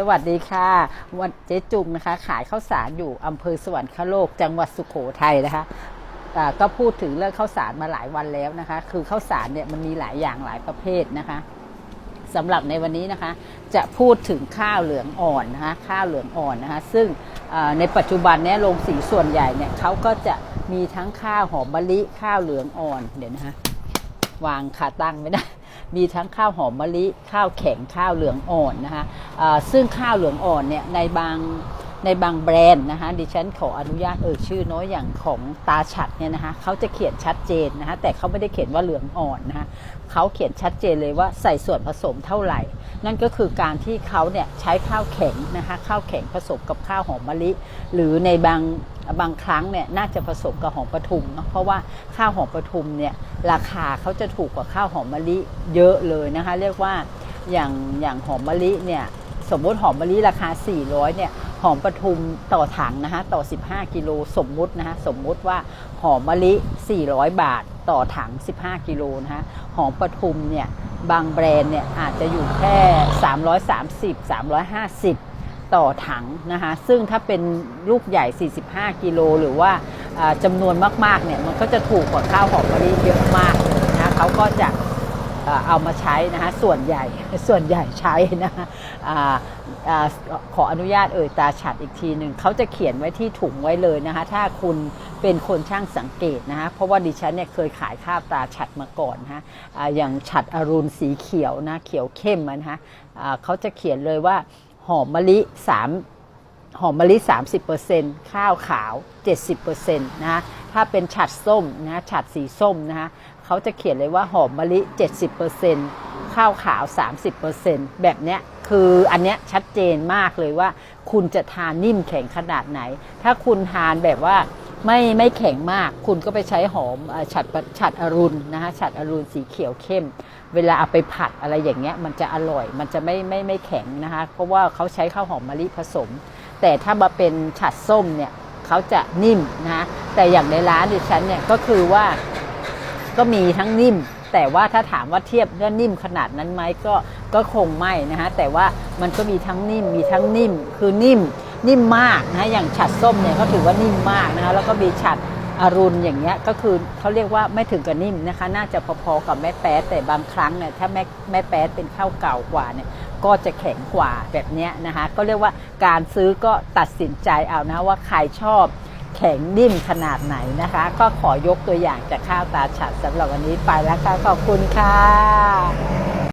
สวัสดีค่ะวันเจ๊จุงนะคะ ขายข้าวสารอยู่อำเภอสวรรคโลก จังหวัดสุโขทัยนะคะก็พูดถึงเรื่องข้าวสารมาหลายวันแล้วนะคะ คือข้าวสารเนี่ยมันมีหลายอย่างหลายประเภทนะคะสำหรับในวันนี้นะคะ จะพูดถึงข้าวเหลืองอ่อนนะคะข้าวเหลืองอ่อนนะคะ ซึ่งในปัจจุบันเนี้ยโรงสีส่วนใหญ่เนี่ยเขาก็จะมีทั้งข้าวหอมมะลิข้าวเหลืองอ่อนเดี๋ยวนะคะวางขาตั้งไม่ได้ มีทั้งข้าวหอมมะลิ ข้าวแข็งข้าวเหลืองอ่อนนะคะซึ่งข้าวเหลืองอ่อนเนี่ยในบางในบางแบรนด์นะคะดิฉันขออนุญาตเอ่ยชื่อน้อยอย่างของตาฉัดเนี่ยนะคะเขาจะเขียนชัดเจนนะคะแต่เขาไม่ได้เขียนว่าเหลืองอ่อนนะคะเขาเขียนชัดเจนเลยว่าใส่ส่วนผสมเท่าไหร่ นั่นก็คือการที่เขาเนี่ยใช้ข้าวแข็งนะคะข้าวแข็งผสมกับข้าวหอมมะลิ หรือในบาง บางครั้งเนี่ยน่าจะผสมกับหอมปทุมเนาะเพราะว่าข้าวหอมปทุมเนี่ยราคาเขาจะถูกกว่าข้าวหอมมะลิเยอะเลยนะคะ เรียกว่าอย่างอย่างหอมมะลิเนี่ยสมมติหอมมะลิราคา 400เนี่ยหอมปทุมต่อถังนะคะต่อ 15 กิโลสมมุตินะคะสมมุติว่าหอมมะลิ 400 บาทต่อถัง 15 กิโลนะคะหอมปทุมเนี่ยบางแบรนด์เนี่ยอาจจะอยู่แค่ 330 350 ต่อถังนะคะ ซึ่งถ้าเป็นลูกใหญ่ 45 กิโลหรือว่าจำนวนมากๆเนี่ยมันก็จะถูกกว่าข้าวหอมมะลิเยอะมากนะคะเขาก็จะเอามาใช้นะคะส่วนใหญ่ส่วนใหญ่ใช้นะคะอ่าอ่าขออนุญาตเอ่ยตาฉัดอีกทีหนึ่งเขาจะเขียนไว้ที่ถุงไว้เลยนะคะถ้าคุณเป็นคนช่างสังเกตนะคะเพราะว่าดิฉันเนี่ยเคยขายข้าวตาฉัดมาก่อนนะคะอ่าอย่างฉัดอรุณสีเขียวนะเขียวเข้มนะคะเขาจะเขียนเลยว่า หอมมะลิ3หอมมะลิ 30%ข้าวขาว 70%นะคะถ้าเป็นฉัดส้มนะฉัดสีส้มนะคะเขาจะเขียนเลยว่าหอมมะลิ 70%ข้าวขาว 30%แบบเนี้ยคืออันเนี้ยชัดเจนมากเลยว่า คุณจะทานนิ่มแข็งขนาดไหน ถ้าคุณทานแบบว่า ไม่ไม่แข็งมาก คุณก็ไปใช้หอมฉัดฉัดอรุณนะคะฉัดอรุณสีเขียวเข้ม เวลาเอาไปผัดอะไรอย่างเงี้ยมันจะอร่อยมันจะไม่ไม่ไม่แข็งนะคะเพราะว่าเขาใช้ข้าวหอมมะลิผสม แต่ถ้ามาเป็นฉัดส้มเนี่ยเขาจะนิ่มนะคะแต่อย่างในร้านดิฉันเนี่ยก็คือว่าก็มีทั้งนิ่ม แต่ว่าถ้าถามว่าเทียบว่านิ่มขนาดนั้นไหมก็ก็คงไม่นะคะแต่ว่ามันก็มีทั้งนิ่มมีทั้งนิ่มคือนิ่ม นิ่มมากนะอย่างฉัดส้มเนี่ยก็ถือว่านิ่มมากนะคะแล้วก็มีฉัดอรุณอย่างเงี้ยก็คือเขาเรียกว่าไม่ถึงกับนิ่มนะคะ น่าจะพอๆกับแม่แป๊ดแต่บางครั้งเนี่ยถ้าแม่แม่แป๊ดเป็นข้าวเก่ากว่าเนี่ยก็จะแข็งกว่าแบบเนี้ยนะคะ ก็เรียกว่าการซื้อก็ตัดสินใจเอานะว่าใครชอบแข็งนิ่มขนาดไหนนะคะ ก็ขอยกตัวอย่างจากข้าวตาฉัดสำหรับวันนี้ไปแล้วค่ะขอบคุณค่ะ